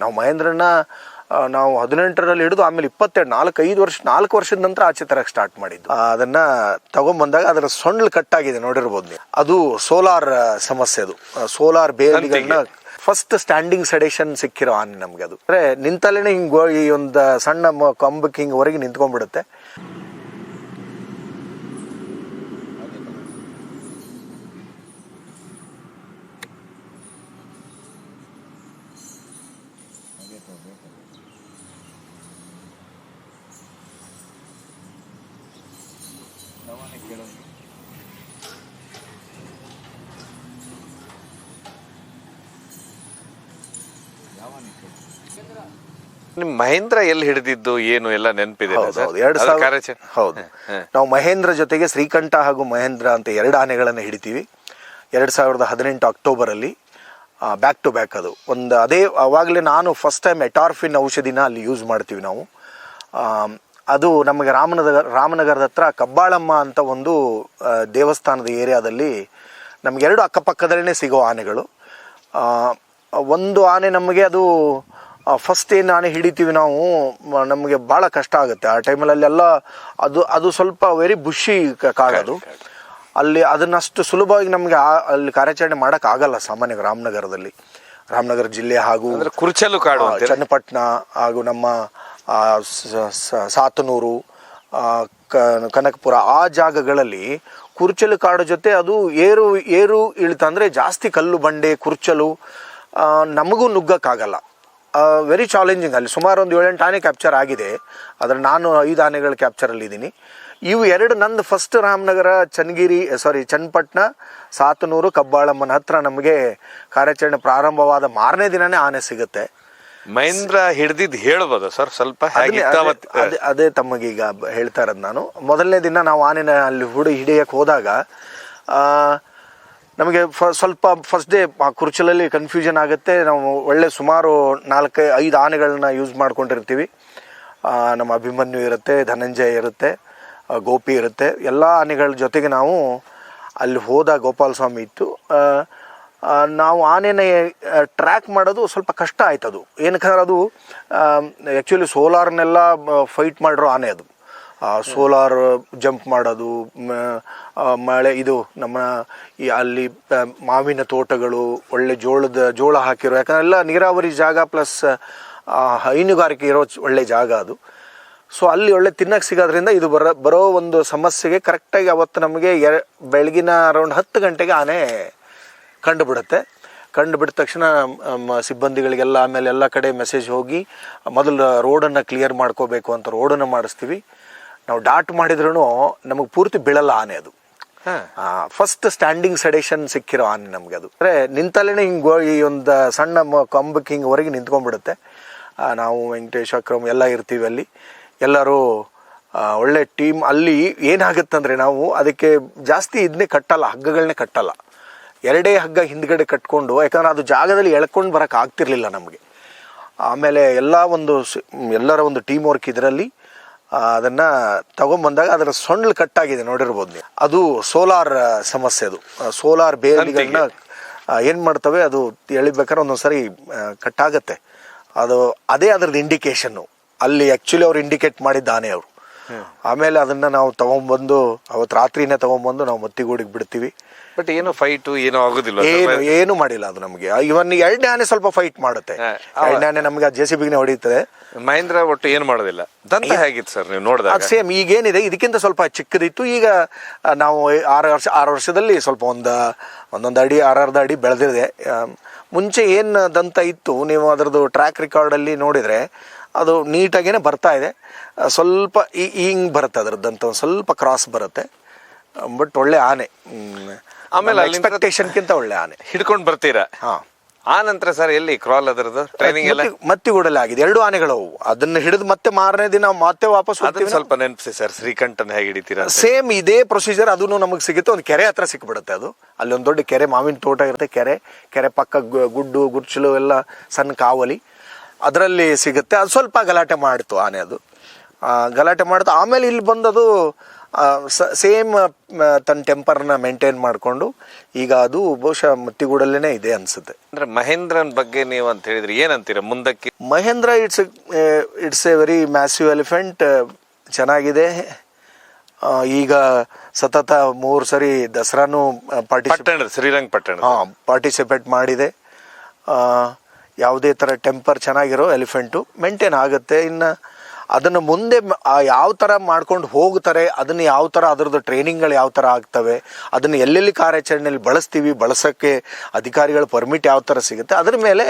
ನಾವು ಮಹೇಂದ್ರನ ನಾವು ಹದಿನೆಂಟರಲ್ಲಿ ಹಿಡಿದು ಆಮೇಲೆ ಇಪ್ಪತ್ತೆರಡು ನಾಲ್ಕು ಐದು ವರ್ಷ ನಾಲ್ಕು ವರ್ಷದ ನಂತರ ಆಚೆ ತರಕ್ಕೆ ಸ್ಟಾರ್ಟ್ ಮಾಡಿದ್ದು. ಅದನ್ನು ತಗೊಂಬಂದಾಗ ಅದರ ಸೊಂಡ್ಲು ಕಟ್ಟಾಗಿದೆ ನೋಡಿರ್ಬೋದು ನೀವು. ಅದು ಸೋಲಾರ್ ಸಮಸ್ಯೆ ಅದು. ಸೋಲಾರ್ ಬೇಲಿಗಳನ್ನ ಫಸ್ಟ್ ಸ್ಟ್ಯಾಂಡಿಂಗ್ ಸೆಡೇಷನ್ ಸಿಕ್ಕಿರೋ ಆನೆ ನಮ್ಗೆ ಅದು. ಅಂದ್ರೆ ನಿಂತಲ್ಲೇ ಹಿಂಗೆ ಈ ಒಂದು ಸಣ್ಣ ಕಂಬಕ್ಕೆ ಹಿಂಗ್ ಹೊರಗೆ ನಿಂತ್ಕೊಂಡ್ಬಿಡುತ್ತೆ. ನಿಮ್ ಮಹೇಂದ್ರ ಎಲ್ಲಿ ಹಿಡಿದಿದ್ದು ಏನು ಎಲ್ಲ ನೆನಪಿದೆ ಎರಡು ಸಾವಿರ ಹೌದು. ನಾವು ಮಹೇಂದ್ರ ಜೊತೆಗೆ ಶ್ರೀಕಂಠ ಹಾಗೂ ಮಹೇಂದ್ರ ಅಂತ ಎರಡು ಆನೆಗಳನ್ನು ಹಿಡಿತೀವಿ. ಎರಡು ಸಾವಿರದ ಹದಿನೆಂಟು ಅಕ್ಟೋಬರಲ್ಲಿ ಬ್ಯಾಕ್ ಟು ಬ್ಯಾಕ್ ಅದು. ಒಂದು ಅದೇ ಅವಾಗಲೇ ನಾನು ಫಸ್ಟ್ ಟೈಮ್ ಎಟಾರ್ಫಿನ್ ಔಷಧಿನ ಅಲ್ಲಿ ಯೂಸ್ ಮಾಡ್ತೀವಿ ನಾವು. ಅದು ನಮಗೆ ರಾಮನಗರ ರಾಮನಗರದ ಹತ್ರ ಕಬ್ಬಾಳಮ್ಮ ಅಂತ ಒಂದು ದೇವಸ್ಥಾನದ ಏರಿಯಾದಲ್ಲಿ ನಮಗೆ ಎರಡು ಅಕ್ಕಪಕ್ಕದಲ್ಲೇ ಸಿಗೋ ಆನೆಗಳು. ಒಂದು ಆನೆ ನಮಗೆ ಅದು ಫಸ್ಟ್ ಏನು ಆನೆ ಹಿಡಿತೀವಿ ನಾವು ನಮಗೆ ಭಾಳ ಕಷ್ಟ ಆಗುತ್ತೆ. ಆ ಟೈಮಲ್ಲಿ ಎಲ್ಲ ಅದು ಅದು ಸ್ವಲ್ಪ ವೆರಿ ಬುಷಿ ಕಾಗದು. ಅಲ್ಲಿ ಅದನ್ನಷ್ಟು ಸುಲಭವಾಗಿ ನಮಗೆ ಅಲ್ಲಿ ಕಾರ್ಯಾಚರಣೆ ಮಾಡಕ್ ಆಗಲ್ಲ ಸಾಮಾನ್ಯ ರಾಮನಗರದಲ್ಲಿ. ರಾಮನಗರ ಜಿಲ್ಲೆ ಹಾಗೂ ಕುರ್ಚಲು ಕಾಡು ಚನ್ನಪಟ್ಟಣ ಹಾಗೂ ನಮ್ಮ ಸಾತನೂರು ಕನಕಪುರ ಆ ಜಾಗಗಳಲ್ಲಿ ಕುರ್ಚಲು ಕಾಡು ಜೊತೆ ಅದು ಏರು ಏರು ಇಳಿತ ಅಂದ್ರೆ ಜಾಸ್ತಿ ಕಲ್ಲು ಬಂಡೆ ಕುರ್ಚಲು ನಮಗೂ ನುಗ್ಗಕ್ಕಾಗಲ್ಲ. ವೆರಿ ಚಾಲೆಂಜಿಂಗ್ ಅಲ್ಲಿ ಸುಮಾರು ಒಂದು ಏಳೆಂಟು ಆನೆ ಕ್ಯಾಪ್ಚರ್ ಆಗಿದೆ. ಆದರೆ ನಾನು ಐದು ಆನೆಗಳ ಕ್ಯಾಪ್ಚರಲ್ಲಿ ಇದ್ದೀನಿ. ಇವು ಎರಡು ನಂದು ಫಸ್ಟ್ ರಾಮನಗರ ಚನ್ನಗಿರಿ ಸಾರಿ ಚನ್ನಪಟ್ಟಣ ಸಾತನೂರು ಕಬ್ಬಾಳಮ್ಮನ ಹತ್ರ ನಮಗೆ ಕಾರ್ಯಾಚರಣೆ ಪ್ರಾರಂಭವಾದ ಮಾರನೇ ದಿನನೇ ಆನೆ ಸಿಗುತ್ತೆ. ಮಹೇಂದ್ರ ಹಿಡ್ದಿದ್ದು ಹೇಳ್ಬೋದು ಸರ್ ಸ್ವಲ್ಪ ಅದೇ- ತಮಗೀಗ ಹೇಳ್ತಾ ಇರೋದು ನಾನು. ಮೊದಲನೇ ದಿನ ನಾವು ಆನೆನ ಅಲ್ಲಿ ಹುಡಿ ಹಿಡಿಯಕ್ಕೆ ಹೋದಾಗ ಆ, ನಮಗೆ ಫ ಸ್ವಲ್ಪ ಫಸ್ಟ್ ಡೇ ಆ ಕುರ್ಚಲಲ್ಲಿ ಕನ್ಫ್ಯೂಷನ್ ಆಗುತ್ತೆ. ನಾವು ಒಳ್ಳೆ ಸುಮಾರು ನಾಲ್ಕು, ಐದು ಆನೆಗಳನ್ನ ಯೂಸ್ ಮಾಡ್ಕೊಂಡಿರ್ತೀವಿ. ನಮ್ಮ ಅಭಿಮನ್ಯು ಇರುತ್ತೆ, ಧನಂಜಯ ಇರುತ್ತೆ ಗೋಪಿ ಇರುತ್ತೆ. ಎಲ್ಲ ಆನೆಗಳ ಜೊತೆಗೆ ನಾವು ಅಲ್ಲಿ ಹೋದ ಗೋಪಾಲ ಸ್ವಾಮಿ ಇತ್ತು ನಾವು ಆನೆನ ಟ್ರ್ಯಾಕ್ ಮಾಡೋದು ಸ್ವಲ್ಪ ಕಷ್ಟ ಆಯ್ತು ಅದು ಏನಕ್ಕಂದ್ರೆ ಅದು ಆ್ಯಕ್ಚುಲಿ ಸೋಲಾರ್ನೆಲ್ಲ ಫೈಟ್ ಮಾಡಿರೋ ಆನೆ ಅದು. ಸೋಲಾರ್ ಜಂಪ್ ಮಾಡೋದು ಮಳೆ, ಇದು ನಮ್ಮ ಈ ಅಲ್ಲಿ ಮಾವಿನ ತೋಟಗಳು, ಒಳ್ಳೆ ಜೋಳದ, ಜೋಳ ಹಾಕಿರೋ, ಯಾಕಂದ್ರೆ ಎಲ್ಲ ನೀರಾವರಿ ಜಾಗ ಪ್ಲಸ್ ಹೈನುಗಾರಿಕೆ ಇರೋ ಒಳ್ಳೆ ಜಾಗ ಅದು. ಸೊ ಅಲ್ಲಿ ಒಳ್ಳೆ ತಿನ್ನಕ್ಕೆ ಸಿಗೋದ್ರಿಂದ ಇದು ಬರೋ ಬರೋ ಒಂದು ಸಮಸ್ಯೆಗೆ ಕರೆಕ್ಟಾಗಿ ಅವತ್ತು ನಮಗೆ ಎ ಬೆಳಗಿನ ಅರೌಂಡ್ ಹತ್ತು ಗಂಟೆಗೆ ಆನೆ ಕಂಡು ಬಿಡುತ್ತೆ ಕಂಡು ಬಿಟ್ಟ ತಕ್ಷಣ ಸಿಬ್ಬಂದಿಗಳಿಗೆಲ್ಲ ಆಮೇಲೆ ಎಲ್ಲ ಕಡೆ ಮೆಸೇಜ್ ಹೋಗಿ, ಮೊದಲು ರೋಡನ್ನು ಕ್ಲಿಯರ್ ಮಾಡ್ಕೋಬೇಕು ಅಂತ ರೋಡನ್ನು ಮಾಡಿಸ್ತೀವಿ. ನಾವು ಡಾಟ್ ಮಾಡಿದ್ರೂ ನಮಗೆ ಪೂರ್ತಿ ಬೀಳಲ್ಲ ಆನೆ ಅದು. ಹಾ. ಫಸ್ಟ್ ಸ್ಟ್ಯಾಂಡಿಂಗ್ ಸೆಡೇಷನ್ ಸಿಕ್ಕಿರೋ ಆನೆ ನಮ್ಗೆ ಅದು. ಅಂದ್ರೆ ನಿಂತಲ್ಲೇ ಹಿಂಗ್ ಈ ಒಂದು ಸಣ್ಣ ಕಂಬಕ್ಕೆ ಹಿಂಗ್ ಹೊರಗೆ ನಿಂತ್ಕೊಂಡ್ಬಿಡುತ್ತೆ. ನಾವು ವೆಂಕಟೇಶ್ ಅಕ್ರಮ್ ಎಲ್ಲ ಇರ್ತೀವಿ ಅಲ್ಲಿ. ಎಲ್ಲರೂ ಒಳ್ಳೆ ಟೀಮ್ ಅಲ್ಲಿ ಏನಾಗುತ್ತಂದ್ರೆ ನಾವು ಅದಕ್ಕೆ ಜಾಸ್ತಿ ಇದನ್ನೇ ಕಟ್ಟಲ್ಲ ಹಗ್ಗಗಳನ್ನೇ ಕಟ್ಟಲ್ಲ. ಎರಡೇ ಹಗ್ಗ ಹಿಂದ್ಗಡೆ ಕಟ್ಕೊಂಡು ಯಾಕಂದ್ರೆ ಅದು ಜಾಗದಲ್ಲಿ ಎಳ್ಕೊಂಡು ಬರಕ್ ಆಗ್ತಿರ್ಲಿಲ್ಲ ನಮಗೆ. ಆಮೇಲೆ ಎಲ್ಲ ಒಂದು ಎಲ್ಲರ ಒಂದು ಟೀಮ್ ವರ್ಕ್ ಇದರಲ್ಲಿ ಅದನ್ನ ತಗೊಂಬಂದಾಗ ಅದರ ಸೊಂಡ್ಲು ಕಟ್ಟಾಗಿದೆ ನೋಡಿರ್ಬೋದು ನೀವು. ಅದು ಸೋಲಾರ್ ಸಮಸ್ಯೆ ಅದು. ಸೋಲಾರ್ ಬೇಲಿಗಳನ್ನ ಆ, ಏನ್ ಮಾಡ್ತವೆ ಅದು ಎಳಿಬೇಕಾದ್ರೆ ಒಂದೊಂದ್ಸರಿ ಕಟ್ಟಾಗತ್ತೆ ಅದು ಅದೇ ಅದ್ರದ್ದು ಇಂಡಿಕೇಶನ್ನು ಅಲ್ಲಿ ಆ್ಯಕ್ಚುಲಿ ಅವ್ರು ಇಂಡಿಕೇಟ್ ಮಾಡಿದ್ದಾನೆ ಅವರು. ಆಮೇಲೆ ಅದನ್ನ ನಾವು ತಗೊಂಬಂದು ಅವತ್ತು ರಾತ್ರಿನೇ ತಗೊಂಬಂದು ನಾವು ಮತ್ತಿಗೂಡಿಗೆ ಬಿಡ್ತೀವಿ. ಬಟ್ ಏನು ಫೈಟ್ ಏನು ಆಗುದಿಲ್ಲ ಏನು ಏನು ಮಾಡಿಲ್ಲ ಅದು ನಮಗೆ. ಇವನ್ ಎರಡನೇ ಆನೆ ಸ್ವಲ್ಪ ಫೈಟ್ ಮಾಡುತ್ತೆ. ಎರಡನೇ ಆನೆ ನಮಗೆ ಜೆ ಸಿ ಬಿಗ್ನೆ ಹೊಡೀತದೆ ಮಹೇಂದ್ರ ಒಟ್ಟು ಏನು ಮಾಡೋದಿಲ್ಲ. ದಂತ ಹೇಗಿತ್ತು ಸರ್ ನೀವು ನೋಡಿದಾಗ? ಸೇಮ್ ಈಗೇನಿದೆ ಇದಕ್ಕಿಂತ ಸ್ವಲ್ಪ ಚಿಕ್ಕದಿತ್ತು. ಈಗ ನಾವು ಆರು ವರ್ಷ ಆರು ವರ್ಷದಲ್ಲಿ ಸ್ವಲ್ಪ ಒಂದು ಒಂದೊಂದು ಅಡಿ ಆರರ್ಧ ಅಡಿ ಬೆಳೆದಿದೆ. ಮುಂಚೆ ಏನು ದಂತ ಇತ್ತು ನೀವು ಅದರದ್ದು ಟ್ರ್ಯಾಕ್ ರೆಕಾರ್ಡಲ್ಲಿ ನೋಡಿದರೆ ಅದು ನೀಟಾಗೇನೆ ಬರ್ತಾ ಇದೆ. ಸ್ವಲ್ಪ ಈ ಹಿಂಗ್ ಬರುತ್ತೆ ಅದ್ರ ದಂತ ಒಂದು ಸ್ವಲ್ಪ ಕ್ರಾಸ್ ಬರುತ್ತೆ. ಬಟ್ ಒಳ್ಳೆ ಆನೆ. ಆಮೇಲೆ ಎಕ್ಸ್ಪೆಕ್ಟೇಷನ್ ಕಿಂತ ಒಳ್ಳೆ ಆನೆ. ಹಿಡ್ಕೊಂಡು ಬರ್ತೀರಾ? ಹಾ. ಆ ನಂತರ ಸರ್ ಎಲ್ಲಿ ಕ್ರಾಲ್ ಅದರದ್ದು? ಟ್ರೈನಿಂಗ್ ಎಲ್ಲ? ಮತ್ತಿ- ಮತ್ತಿಗೂಡಲ್ಲಿ ಆಗಿದೆ. ಎರಡು ಆನೆಗಳು ಅವು ಅದನ್ನ ಹಿಡಿದು ಮತ್ತೆ ಮಾರನೇ ದಿನ ಮತ್ತೆ ವಾಪಸ್ ಅದನ್ನ ಸ್ವಲ್ಪ ನೆನಪಿಸಿ ಸರ್. ಶ್ರೀಕಂಠನ ಹೇಗೆ ಹಿಡಿತೀರಾ ಸೇಮ್ ಇದೇ ಪ್ರೊಸೀಜರ್ ಅದನ್ನು ನಮಗೆ ಸಿಗುತ್ತೆ. ಒಂದು ಕೆರೆ ಹತ್ರ ಸಿಕ್ಬಿಡುತ್ತೆ ಅದು. ಅಲ್ಲಿ ಒಂದು ದೊಡ್ಡ ಕೆರೆ ಮಾವಿನ ತೋಟ ಇರುತ್ತೆ ಕೆರೆ. ಕೆರೆ ಪಕ್ಕ ಗುಡ್ಡು ಗುಡ್ಚಲು ಎಲ್ಲ ಸಣ್ಣ ಕಾವಲಿ. ಅದರಲ್ಲಿ ಸಿಗುತ್ತೆ. ಅದು ಸ್ವಲ್ಪ ಗಲಾಟೆ ಮಾಡ್ತು ಆನೆ ಅದು. ಗಲಾಟೆ ಮಾಡ್ತು. ಆಮೇಲೆ ಇಲ್ಲಿ ಬಂದದು ಸೇಮ್ ತನ್ನ ಟೆಂಪರ್ನ ಮೇಂಟೈನ್ ಮಾಡಿಕೊಂಡು ಈಗ ಅದು ಬಹುಶಃ ಮುತ್ತಿಗೂಡಲ್ಲೇ ಇದೆ ಅನಿಸುತ್ತೆ. ಅಂದ್ರೆ ಮಹೇಂದ್ರನ್ ಬಗ್ಗೆ ನೀವು ಅಂತ ಹೇಳಿದ್ರೆ ಏನಂತೀರ ಮುಂದಕ್ಕೆ? Mahendra it's it's a very massive elephant ಚೆನ್ನಾಗಿದೆ. ಈಗ ಸತತ ಮೂರು ಸರಿ ದಸರಾನು ಪಾರ್ಟಿಸಿಪೇಟ್ ಶ್ರೀರಂಗಪಟ್ಟಣ ಶ್ರೀರಂಗ ಹಾಂ ಪಾರ್ಟಿಸಿಪೇಟ್ ಮಾಡಿದೆ. ಯಾವುದೇ ಥರ ಟೆಂಪರ್ ಚೆನ್ನಾಗಿರೋ ಎಲಿಫೆಂಟು ಮೇಂಟೈನ್ ಆಗುತ್ತೆ. ಇನ್ನು ಅದನ್ನು ಮುಂದೆ ಯಾವ ಥರ ಮಾಡ್ಕೊಂಡು ಹೋಗ್ತಾರೆ ಅದನ್ನು ಯಾವ ಥರ ಅದರದ್ದು ಟ್ರೈನಿಂಗ್ಗಳು ಯಾವ ಥರ ಆಗ್ತವೆ ಅದನ್ನು ಎಲ್ಲೆಲ್ಲಿ ಕಾರ್ಯಾಚರಣೆಯಲ್ಲಿ ಬಳಸ್ತೀವಿ ಬಳಸೋಕ್ಕೆ ಅಧಿಕಾರಿಗಳ ಪರ್ಮಿಟ್ ಯಾವ ಥರ ಸಿಗುತ್ತೆ ಅದ್ರ ಮೇಲೆ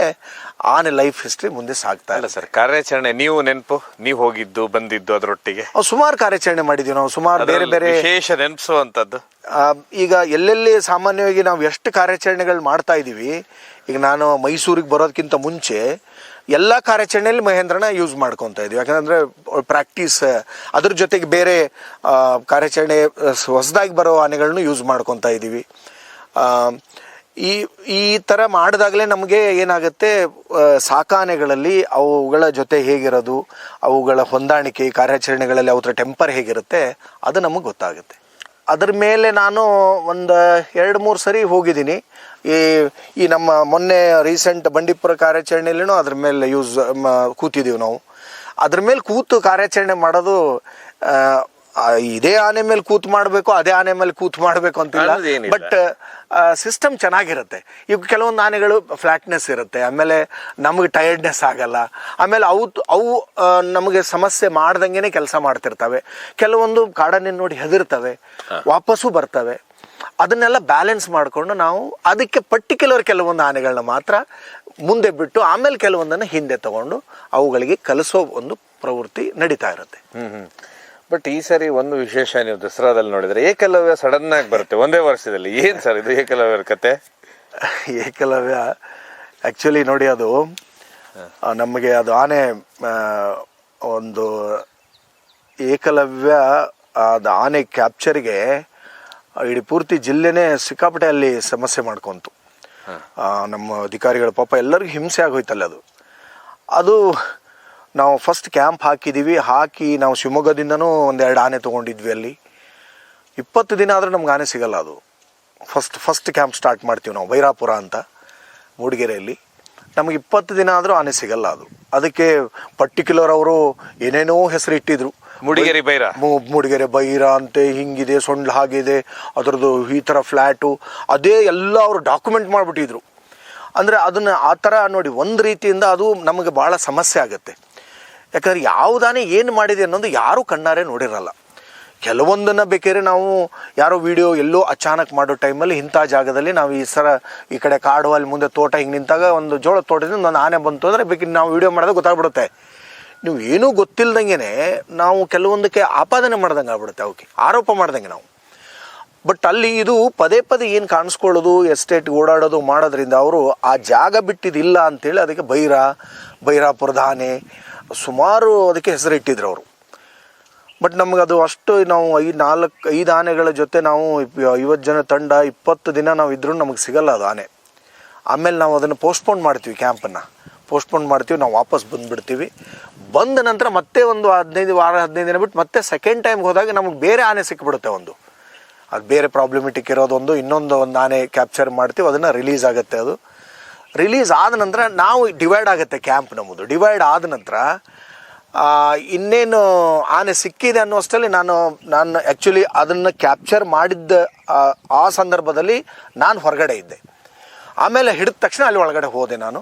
ಆನೆ ಲೈಫ್ ಹಿಸ್ಟ್ರಿ ಮುಂದೆ ಸಾಗ್ತಾ ಇಲ್ಲ ಸರ್ ಕಾರ್ಯಾಚರಣೆ ನೀವು ನೆನಪು ನೀವು ಹೋಗಿದ್ದು ಬಂದಿದ್ದು ಅದರೊಟ್ಟಿಗೆ? ಸುಮಾರು ಕಾರ್ಯಾಚರಣೆ ಮಾಡಿದ್ದೀವಿ ನಾವು ಸುಮಾರು ಬೇರೆ ಬೇರೆ ವಿಶೇಷ ನೆನಪಿಸುವಂಥದ್ದು ಈಗ ಎಲ್ಲೆಲ್ಲಿ ಸಾಮಾನ್ಯವಾಗಿ ನಾವು ಎಷ್ಟು ಕಾರ್ಯಾಚರಣೆಗಳು ಮಾಡ್ತಾ ಇದ್ದೀವಿ ಈಗ ನಾನು ಮೈಸೂರಿಗೆ ಬರೋದಕ್ಕಿಂತ ಮುಂಚೆ ಎಲ್ಲ ಕಾರ್ಯಾಚರಣೆಯಲ್ಲಿ ಮಹೇಂದ್ರನ ಯೂಸ್ ಮಾಡ್ಕೊತ ಇದ್ವಿ. ಯಾಕಂದ್ರೆ ಪ್ರಾಕ್ಟೀಸ್ ಅದ್ರ ಜೊತೆಗೆ ಬೇರೆ ಕಾರ್ಯಾಚರಣೆ ಹೊಸದಾಗಿ ಬರೋ ಆನೆಗಳನ್ನು ಯೂಸ್ ಮಾಡ್ಕೊತಾ ಇದ್ದೀವಿ. ಈ ಈ ಥರ ಮಾಡಿದಾಗಲೇ ನಮಗೆ ಏನಾಗುತ್ತೆ ಸಾಕಾನೆಗಳಲ್ಲಿ ಅವುಗಳ ಜೊತೆ ಹೇಗಿರೋದು, ಅವುಗಳ ಹೊಂದಾಣಿಕೆ, ಕಾರ್ಯಾಚರಣೆಗಳಲ್ಲಿ ಅವರ ಟೆಂಪರ್ ಹೇಗಿರುತ್ತೆ, ಅದು ನಮಗೆ ಗೊತ್ತಾಗುತ್ತೆ. ಅದ್ರ ಮೇಲೆ ನಾನು ಒಂದು ಎರಡು ಮೂರು ಸರಿ ಹೋಗಿದ್ದೀನಿ. ಈ ಈ ನಮ್ಮ ಮೊನ್ನೆ ರೀಸೆಂಟ್ ಬಂಡೀಪುರ ಕಾರ್ಯಾಚರಣೆಯಲ್ಲಿನೂ ಅದ್ರ ಮೇಲೆ ಯೂಸ್ ಕೂತಿದ್ದೀವಿ ನಾವು. ಅದ್ರ ಮೇಲೆ ಕೂತು ಕಾರ್ಯಾಚರಣೆ ಮಾಡೋದು ಇದೇ ಆನೆ ಮೇಲೆ ಕೂತ್ ಮಾಡಬೇಕು ಅದೇ ಆನೆ ಮೇಲೆ ಕೂತ್ ಮಾಡಬೇಕು ಅಂತಿಲ್ಲ. ಬಟ್ ಸಿಸ್ಟಮ್ ಚೆನ್ನಾಗಿರುತ್ತೆ. ಈಗ ಕೆಲವೊಂದು ಆನೆಗಳು ಫ್ಲಾಟ್ನೆಸ್ ಇರುತ್ತೆ ಆಮೇಲೆ ನಮಗೆ ಟಯರ್ಡ್ನೆಸ್ ಆಗಲ್ಲ ಆಮೇಲೆ ಅವು ಅವು ನಮಗೆ ಸಮಸ್ಯೆ ಮಾಡ್ದಂಗೆನೆ ಕೆಲಸ ಮಾಡ್ತಿರ್ತವೆ. ಕೆಲವೊಂದು ಕಾಡನ್ನೇ ನೋಡಿ ಹೆದರ್ತವೆ ವಾಪಸ್ಸು ಬರ್ತವೆ. ಅದನ್ನೆಲ್ಲ ಬ್ಯಾಲೆನ್ಸ್ ಮಾಡಿಕೊಂಡು ನಾವು ಅದಕ್ಕೆ ಪರ್ಟಿಕ್ಯುಲರ್ ಕೆಲವೊಂದು ಆನೆಗಳನ್ನ ಮಾತ್ರ ಮುಂದೆ ಬಿಟ್ಟು ಆಮೇಲೆ ಕೆಲವೊಂದನ್ನು ಹಿಂದೆ ತಗೊಂಡು ಅವುಗಳಿಗೆ ಕಲಿಸೋ ಒಂದು ಪ್ರವೃತ್ತಿ ನಡೀತಾ ಇರುತ್ತೆ. ಬಟ್ ಈ ಸರಿ ಒಂದು ವಿಶೇಷ ನೀವು ದಸರಾದಲ್ಲಿ ನೋಡಿದ್ರೆ ಏಕಲವ್ಯ ಸಡನ್ ಆಗಿ ಬರುತ್ತೆ ಒಂದೇ ವರ್ಷದಲ್ಲಿ. ಏನ್ ಸರ್ ಇದು ಏಕಲವ್ಯರ ಕತೆ? ಏಕಲವ್ಯ ಆಕ್ಚುಲಿ ನೋಡಿ ಅದು ನಮಗೆ ಅದು ಆನೆ ಒಂದು ಏಕಲವ್ಯ ಅದು ಆನೆ ಕ್ಯಾಪ್ಚರ್ಗೆ ಇಡೀ ಪೂರ್ತಿ ಜಿಲ್ಲೆನೇ ಸಿಕ್ಕಾಪಟ್ಟೆ ಅಲ್ಲಿ ಸಮಸ್ಯೆ ಮಾಡ್ಕೊಂತು. ನಮ್ಮ ಅಧಿಕಾರಿಗಳ ಪಾಪ ಎಲ್ಲರಿಗೂ ಹಿಂಸೆ ಆಗೋಯ್ತಲ್ಲ ಅದು. ಅದು ನಾವು ಫಸ್ಟ್ ಕ್ಯಾಂಪ್ ಹಾಕಿದ್ದೀವಿ ಹಾಕಿ ನಾವು ಶಿವಮೊಗ್ಗದಿಂದನೂ ಒಂದೆರಡು ಆನೆ ತೊಗೊಂಡಿದ್ವಿ ಅಲ್ಲಿ. ಇಪ್ಪತ್ತು ದಿನ ಆದರೂ ನಮ್ಗೆ ಆನೆ ಸಿಗಲ್ಲ ಅದು. ಫಸ್ಟ್ ಫಸ್ಟ್ ಕ್ಯಾಂಪ್ ಸ್ಟಾರ್ಟ್ ಮಾಡ್ತೀವಿ ನಾವು ಬೈರಾಪುರ ಅಂತ ಮೂಡಿಗೆರೆಯಲ್ಲಿ. ನಮಗೆ ಇಪ್ಪತ್ತು ದಿನ ಆದರೂ ಆನೆ ಸಿಗಲ್ಲ ಅದು. ಅದಕ್ಕೆ ಪರ್ಟಿಕ್ಯುಲರ್ ಅವರು ಏನೇನೋ ಹೆಸರು ಇಟ್ಟಿದ್ರು. ಮೂಡಿಗೆರೆ ಬೈರ? ಮೂಡಿಗೆರೆ ಬೈರ ಅಂತೆ ಹಿಂಗಿದೆ ಸೊಂಡ್ಲು ಹಾಗಿದೆ ಅದರದ್ದು ಈ ಥರ ಫ್ಲ್ಯಾಟು ಅದೇ ಎಲ್ಲ ಅವರು ಡಾಕ್ಯುಮೆಂಟ್ ಮಾಡಿಬಿಟ್ಟಿದ್ರು. ಅಂದರೆ ಅದನ್ನು ಆ ಥರ ನೋಡಿ ಒಂದು ರೀತಿಯಿಂದ ಅದು ನಮಗೆ ಭಾಳ ಸಮಸ್ಯೆ ಆಗುತ್ತೆ. ಯಾಕಂದ್ರೆ ಯಾವುದಾನೆ ಏನು ಮಾಡಿದೆ ಅನ್ನೋದು ಯಾರೂ ಕಣ್ಣಾರೆ ನೋಡಿರಲ್ಲ. ಕೆಲವೊಂದನ್ನ ಬೇಕಾದ್ರೆ ನಾವು ಯಾರೋ ವಿಡಿಯೋ ಎಲ್ಲೋ ಅಚಾನಕ್ ಮಾಡೋ ಟೈಮಲ್ಲಿ ಇಂಥ ಜಾಗದಲ್ಲಿ ನಾವು ಈ ಸರ ಈ ಕಡೆ ಕಾಡು ಅಲ್ಲಿ ಮುಂದೆ ತೋಟ ಹಿಂಗೆ ನಿಂತಾಗ ಒಂದು ಜೋಳ ತೋಟದಿಂದ ಒಂದು ಆನೆ ಬಂತು ಅಂದರೆ ಬೇಕಿದ್ರೆ ನಾವು ವಿಡಿಯೋ ಮಾಡಿದಾಗ ಗೊತ್ತಾಗ್ಬಿಡುತ್ತೆ. ನೀವು ಏನೂ ಗೊತ್ತಿಲ್ಲದಂಗೆ ನಾವು ಕೆಲವೊಂದಕ್ಕೆ ಆಪಾದನೆ ಮಾಡ್ದಂಗೆ ಆಗ್ಬಿಡುತ್ತೆ ಅವಕ್ಕೆ, ಆರೋಪ ಮಾಡ್ದಂಗೆ ನಾವು. ಬಟ್ ಅಲ್ಲಿ ಇದು ಪದೇ ಪದೇ ಏನು ಕಾಣಿಸ್ಕೊಳ್ಳೋದು, ಎಸ್ಟೇಟ್ ಓಡಾಡೋದು ಮಾಡೋದ್ರಿಂದ ಅವರು ಆ ಜಾಗ ಬಿಟ್ಟಿದ್ದಿಲ್ಲ ಅಂತೇಳಿ ಅದಕ್ಕೆ ಬೈರ, ಬೈರಾಪುರದ ಆನೆ ಸುಮಾರು ಅದಕ್ಕೆ ಹೆಸರಿಟ್ಟಿದ್ರು ಅವರು. ಬಟ್ ನಮ್ಗೆ ಅದು ಅಷ್ಟು ನಾವು ಐದು ನಾಲ್ಕು, ಐದು ಆನೆಗಳ ಜೊತೆ ನಾವು ಐವತ್ತು ಜನ ತಂಡ ಇಪ್ಪತ್ತು ದಿನ ನಾವು ಇದ್ರೂ ನಮಗೆ ಸಿಗಲ್ಲ ಅದು ಆನೆ. ಆಮೇಲೆ ನಾವು ಅದನ್ನು ಪೋಸ್ಟ್ಪೋನ್ ಮಾಡ್ತೀವಿ ಕ್ಯಾಂಪನ್ನು ಪೋಸ್ಟ್ಪೋನ್ ಮಾಡ್ತೀವಿ, ನಾವು ವಾಪಸ್ ಬಂದುಬಿಡ್ತೀವಿ. ಬಂದ ನಂತರ ಮತ್ತೆ ಒಂದು ಹದಿನೈದು, ವಾರ, ಹದಿನೈದು ದಿನ ಬಿಟ್ಟು ಮತ್ತೆ ಸೆಕೆಂಡ್ ಟೈಮ್ಗೆ ಹೋದಾಗ ನಮಗೆ ಬೇರೆ ಆನೆ ಸಿಕ್ಬಿಡುತ್ತೆ ಒಂದು. ಅದು ಬೇರೆ ಪ್ರಾಬ್ಲಮೆಟಿಕ್ ಇರೋದೊಂದು, ಇನ್ನೊಂದು ಒಂದು ಆನೆ ಕ್ಯಾಪ್ಚರ್ ಮಾಡ್ತೀವಿ, ಅದನ್ನು ರಿಲೀಸ್ ಆಗುತ್ತೆ ಅದು. ರಿಲೀಸ್ ಆದ ನಂತರ ನಾವು ಡಿವೈಡ್ ಆಗುತ್ತೆ ಕ್ಯಾಂಪ್ ನಮ್ಮದು. ಡಿವೈಡ್ ಆದ ನಂತರ ಇನ್ನೇನು ಆನೆ ಸಿಕ್ಕಿದೆ ಅನ್ನೋಷ್ಟರಲ್ಲಿ ನಾನು ನಾನು ಆ್ಯಕ್ಚುಲಿ ಅದನ್ನು ಕ್ಯಾಪ್ಚರ್ ಮಾಡಿದ್ದ ಆ, ಸಂದರ್ಭದಲ್ಲಿ ನಾನು ಹೊರಗಡೆ ಇದ್ದೆ. ಆಮೇಲೆ ಹಿಡಿದ ತಕ್ಷಣ ಅಲ್ಲಿ ಒಳಗಡೆ ಹೋದೆ ನಾನು.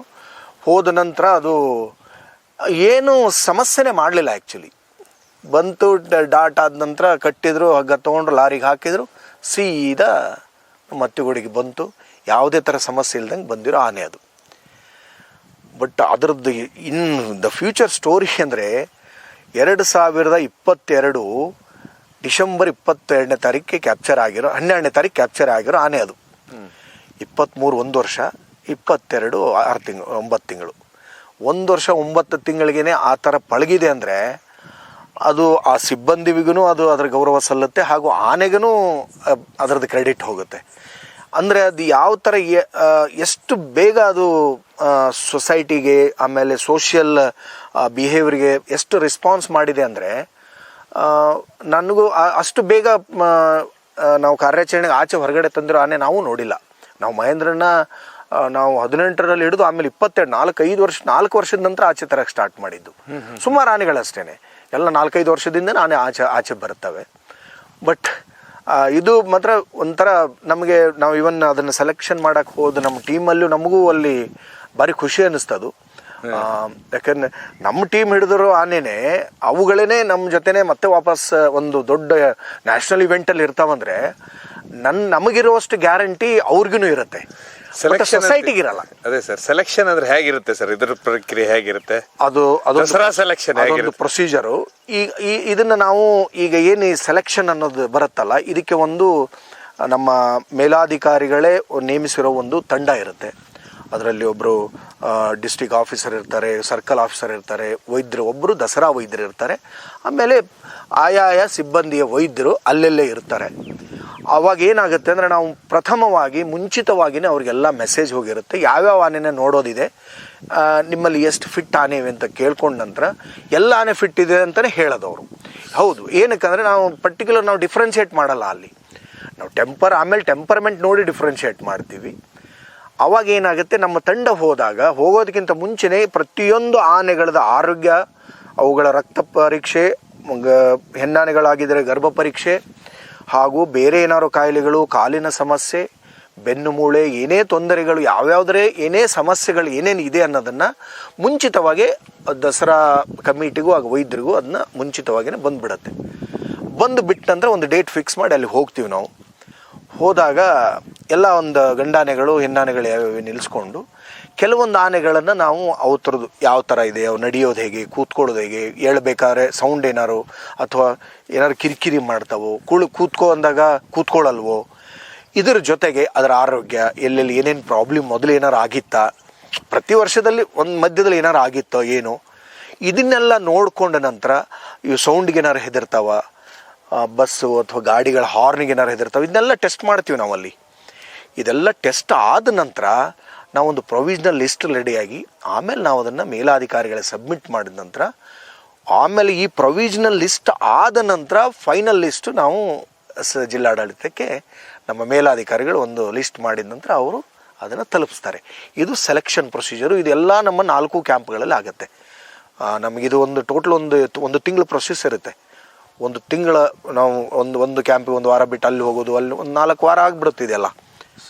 ಹೋದ ನಂತರ ಅದು ಏನು ಸಮಸ್ಯೆನೇ ಮಾಡಲಿಲ್ಲ ಆ್ಯಕ್ಚುಲಿ ಬಂತು ಡಾಟ್ ಆದ ನಂತರ ಕಟ್ಟಿದ್ರು ಹಗ್ಗ ತೊಗೊಂಡ್ರು ಲಾರಿಗೆ ಹಾಕಿದರು ಸೀದಾ ಮತ್ತಿಗುಡಿಗೆ ಬಂತು, ಯಾವುದೇ ಥರ ಸಮಸ್ಯೆ ಇಲ್ದಂಗೆ ಬಂದಿರೋ ಆನೆ ಅದು. ಬಟ್ ಅದರದ್ದು ಇನ್ ದ ಫ್ಯೂಚರ್ ಸ್ಟೋರಿ ಅಂದರೆ ಎರಡು ಸಾವಿರದ ಇಪ್ಪತ್ತೆರಡು ಡಿಸೆಂಬರ್ ಇಪ್ಪತ್ತೆರಡನೇ ತಾರೀಕಿಗೆ ಕ್ಯಾಪ್ಚರ್ ಆಗಿರೋ, ಹನ್ನೆರಡನೇ ತಾರೀಕು ಕ್ಯಾಪ್ಚರ್ ಆಗಿರೋ ಆನೆ ಅದು. ಇಪ್ಪತ್ತ್ಮೂರು ಒಂದು ವರ್ಷ, ಇಪ್ಪತ್ತೆರಡು ಆರು ತಿಂಗಳು ಒಂಬತ್ತು ತಿಂಗಳು. ಒಂದು ವರ್ಷ ಒಂಬತ್ತು ತಿಂಗಳಿಗೇ ಆ ಥರ ಪಳಗಿದೆ ಅಂದರೆ ಅದು ಆ ಸಿಬ್ಬಂದಿವಿಗೂ ಅದು ಅದರ ಗೌರವ ಸಲ್ಲುತ್ತೆ ಹಾಗೂ ಆನೆಗೂ ಅದರದ್ದು ಕ್ರೆಡಿಟ್ ಹೋಗುತ್ತೆ. ಅಂದರೆ ಅದು ಯಾವ ಥರ ಎಷ್ಟು ಬೇಗ ಅದು ಸೊಸೈಟಿಗೆ ಆಮೇಲೆ ಸೋಷಿಯಲ್ ಬಿಹೇವಿಯರ್ಗೆ ಎಷ್ಟು ರೆಸ್ಪಾನ್ಸ್ ಮಾಡಿದೆ ಅಂದರೆ ನನಗೂ ಅಷ್ಟು ಬೇಗ ನಾವು ಕಾರ್ಯಾಚರಣೆಗೆ ಆಚೆ ಹೊರಗಡೆ ತಂದಿರೋ ಆನೆ ನಾವು ನೋಡಿಲ್ಲ. ನಾವು ಮಹೇಂದ್ರನ ನಾವು ಹದಿನೆಂಟರಲ್ಲಿ ಹಿಡಿದು ಆಮೇಲೆ ಇಪ್ಪತ್ತೆರಡು ನಾಲ್ಕೈದು ವರ್ಷ ನಾಲ್ಕು ವರ್ಷದ ನಂತರ ಆಚೆ ತರಕ್ಕೆ ಸ್ಟಾರ್ಟ್ ಮಾಡಿದ್ದು. ಸುಮಾರು ಆನೆಗಳಷ್ಟೇನೆ. ಎಲ್ಲ ನಾಲ್ಕೈದು ವರ್ಷದಿಂದ ನಾನೇ ಆಚೆ ಆಚೆ ಬರ್ತವೆ ಬಟ್ ಇದು ಮಾತ್ರ ಒಂಥರ ನಮಗೆ ನಾವು ಇವನ್ ಅದನ್ನು ಸೆಲೆಕ್ಷನ್ ಮಾಡೋಕ್ಕೆ ಹೋದ ನಮ್ಮ ಟೀಮಲ್ಲೂ ನಮಗೂ ಅಲ್ಲಿ ಭಾರಿ ಖುಷಿ ಅನ್ನಿಸ್ತದು. ಯಾಕಂದ್ರೆ ನಮ್ಮ ಟೀಮ್ ಹಿಡಿದ್ರು ಆನೆನೇ ಅವುಗಳೇನೆ ನಮ್ಮ ಜೊತೆನೆ ಮತ್ತೆ ವಾಪಸ್ ಒಂದು ದೊಡ್ಡ ನ್ಯಾಷನಲ್ ಇವೆಂಟಲ್ಲಿ ಇರ್ತಾವಂದ್ರೆ ನನ್ನ ನಮಗಿರುವಷ್ಟು ಗ್ಯಾರಂಟಿ ಅವ್ರಿಗೂ ಇರುತ್ತೆ. ಅಂತ- ಸೊಸೈಟಿಗೆ ಇರಲ್ಲ ಅದೇ ಸರ್ ಸೆಲೆಕ್ಷನ್ ಅಂದ್ರೆ ಹೇಗಿರುತ್ತೆ ಸರ್ ಇದ್ರ ಪ್ರಕ್ರಿಯೆ ಹೇಗಿರುತ್ತೆ? ಅದು ಅದು ದಸರಾ ಸೆಲೆಕ್ಷನ್ ಅದೊಂದು? ಪ್ರೊಸೀಜರು ಈ ಈ- ಇದನ್ನ ನಾವು ಈಗ ಏನು ಈ ಸೆಲೆಕ್ಷನ್ ಅನ್ನೋದು ಬರುತ್ತಲ್ಲ ಇದಕ್ಕೆ ಒಂದು ನಮ್ಮ ಮೇಲಾಧಿಕಾರಿಗಳೇ ನೇಮಿಸಿರೋ ಒಂದು ತಂಡ ಇರುತ್ತೆ. ಅದರಲ್ಲಿ ಒಬ್ಬರು ಡಿಸ್ಟಿಕ್ ಆಫೀಸರ್ ಇರ್ತಾರೆ ಸರ್ಕಲ್ ಆಫೀಸರ್ ಇರ್ತಾರೆ ವೈದ್ಯರು ಒಬ್ಬರು ದಸರಾ ವೈದ್ಯರು ಇರ್ತಾರೆ. ಆಮೇಲೆ ಆಯಾಯ ಸಿಬ್ಬಂದಿಯ ವೈದ್ಯರು ಅಲ್ಲೆಲ್ಲೇ ಇರ್ತಾರೆ. ಅವಾಗ ಏನಾಗುತ್ತೆ ಅಂದರೆ ನಾವು ಪ್ರಥಮವಾಗಿ ಮುಂಚಿತವಾಗಿಯೇ ಅವ್ರಿಗೆಲ್ಲ ಮೆಸೇಜ್ ಹೋಗಿರುತ್ತೆ. ಯಾವ್ಯಾವ ಆನೆನ ನೋಡೋದಿದೆ ನಿಮ್ಮಲ್ಲಿ ಎಷ್ಟು ಫಿಟ್ ಆನೆ ಇವೆ ಅಂತ ಕೇಳ್ಕೊಂಡ ನಂತರ ಎಲ್ಲ ಆನೆ ಫಿಟ್ ಇದೆ ಅಂತಲೇ ಹೇಳೋದು ಅವರು. ಹೌದು ಏನಕ್ಕಂದರೆ ನಾವು ಪರ್ಟಿಕ್ಯುಲರ್ ನಾವು ಡಿಫ್ರೆನ್ಷಿಯೇಟ್ ಮಾಡಲ್ಲ ಅಲ್ಲಿ. ನಾವು ಟೆಂಪರ್ ಆಮೇಲೆ ಟೆಂಪರ್ಮೆಂಟ್ ನೋಡಿ ಡಿಫ್ರೆನ್ಷಿಯೇಟ್ ಮಾಡ್ತೀವಿ. ಅವಾಗ ಏನಾಗುತ್ತೆ, ನಮ್ಮ ತಂಡ ಹೋದಾಗ, ಹೋಗೋದಕ್ಕಿಂತ ಮುಂಚೆನೇ ಪ್ರತಿಯೊಂದು ಆನೆಗಳದ ಆರೋಗ್ಯ, ಅವುಗಳ ರಕ್ತ ಪರೀಕ್ಷೆ ಹೆಣ್ಣಾನೆಗಳಾಗಿದ್ದರೆ ಗರ್ಭ ಪರೀಕ್ಷೆ ಹಾಗೂ ಬೇರೆ ಏನಾದ್ರು ಕಾಯಿಲೆಗಳು, ಕಾಲಿನ ಸಮಸ್ಯೆ, ಬೆನ್ನು ಮೂಳೆ, ಏನೇ ತೊಂದರೆಗಳು, ಯಾವ್ಯಾವುದರೇ ಏನೇ ಸಮಸ್ಯೆಗಳು ಏನೇನು ಇದೆ ಅನ್ನೋದನ್ನು ಮುಂಚಿತವಾಗಿ ದಸರಾ ಕಮಿಟಿಗೂ ಹಾಗೂ ವೈದ್ಯರಿಗೂ ಅದನ್ನ ಮುಂಚಿತವಾಗಿಯೇ ಬಂದುಬಿಡತ್ತೆ. ಬಂದು ಬಿಟ್ಟಂದ್ರೆ ಒಂದು ಡೇಟ್ ಫಿಕ್ಸ್ ಮಾಡಿ ಅಲ್ಲಿ ಹೋಗ್ತೀವಿ ನಾವು. ಹೋದಾಗ ಎಲ್ಲ ಒಂದು ಗಂಡಾನೆಗಳು, ಹೆಣ್ಣಾನೆಗಳು ಯಾವ್ಯಾವ ನಿಲ್ಲಿಸ್ಕೊಂಡು ಕೆಲವೊಂದು ಆನೆಗಳನ್ನು ನಾವು ಅವು ಯಾವ ಥರ ಇದೆ, ಅವು ನಡೆಯೋದು ಹೇಗೆ, ಕೂತ್ಕೊಳ್ಳೋದು ಹೇಗೆ, ಹೇಳ್ಬೇಕಾದ್ರೆ ಸೌಂಡ್ ಏನಾರು ಅಥವಾ ಏನಾರು ಕಿರಿಕಿರಿ ಮಾಡ್ತಾವೋ, ಕುಳು, ಕೂತ್ಕೋ ಅಂದಾಗ ಕೂತ್ಕೊಳ್ಳಲ್ವೋ, ಇದರ ಜೊತೆಗೆ ಅದರ ಆರೋಗ್ಯ, ಎಲ್ಲೆಲ್ಲಿ ಏನೇನು ಪ್ರಾಬ್ಲಮ್ ಮೊದಲು ಏನಾರು ಆಗಿತ್ತಾ, ಪ್ರತಿ ವರ್ಷದಲ್ಲಿ ಒಂದು ಮಧ್ಯದಲ್ಲಿ ಏನಾರು ಆಗಿತ್ತೋ ಏನು, ಇದನ್ನೆಲ್ಲ ನೋಡ್ಕೊಂಡ ನಂತರ ಇವು ಸೌಂಡ್ಗೆ ಏನಾರು ಹೆದರ್ತಾವ ಬಸ್ಸು ಅಥವಾ ಗಾಡಿಗಳ ಹಾರ್ನಿಗೆ ಏನಾರು ಹೆದರ್ತಾವೆ, ಇದನ್ನೆಲ್ಲ ಟೆಸ್ಟ್ ಮಾಡ್ತೀವಿ ನಾವಲ್ಲಿ. ಇದೆಲ್ಲ ಟೆಸ್ಟ್ ಆದ ನಂತರ ನಾವೊಂದು ಪ್ರೊವಿಷನಲ್ ಲಿಸ್ಟ್ ರೆಡಿಯಾಗಿ ಆಮೇಲೆ ನಾವು ಅದನ್ನು ಮೇಲಾಧಿಕಾರಿಗಳಿಗೆ ಸಬ್ಮಿಟ್ ಮಾಡಿದ ನಂತರ, ಆಮೇಲೆ ಈ ಪ್ರೊವಿಷನಲ್ ಲಿಸ್ಟ್ ಆದ ನಂತರ ಫೈನಲ್ ಲಿಸ್ಟ್ ನಾವು ಸ ಜಿಲ್ಲಾಡಳಿತಕ್ಕೆ ನಮ್ಮ ಮೇಲಾಧಿಕಾರಿಗಳು ಒಂದು ಲಿಸ್ಟ್ ಮಾಡಿದ ನಂತರ ಅವರು ಅದನ್ನು ತಲುಪಿಸ್ತಾರೆ. ಇದು ಸೆಲೆಕ್ಷನ್ ಪ್ರೊಸೀಜರು ಇದೆಲ್ಲ ನಮ್ಮ ನಾಲ್ಕು ಕ್ಯಾಂಪ್ಗಳಲ್ಲಿ ಆಗುತ್ತೆ. ನಮಗಿದು ಒಂದು ಟೋಟಲ್ ಒಂದು ಒಂದು ತಿಂಗಳ ಪ್ರೊಸೆಸ್ ಇರುತ್ತೆ. ಒಂದು ತಿಂಗಳ ನಾವು ಒಂದು ಒಂದು ಕ್ಯಾಂಪಿಗೆ ಒಂದು ವಾರ ಬಿಟ್ಟು ಅಲ್ಲಿ ಹೋಗೋದು, ಅಲ್ಲಿ ಒಂದು ನಾಲ್ಕು ವಾರ ಆಗಿಬಿಡುತ್ತೆ ಇದೆಲ್ಲ.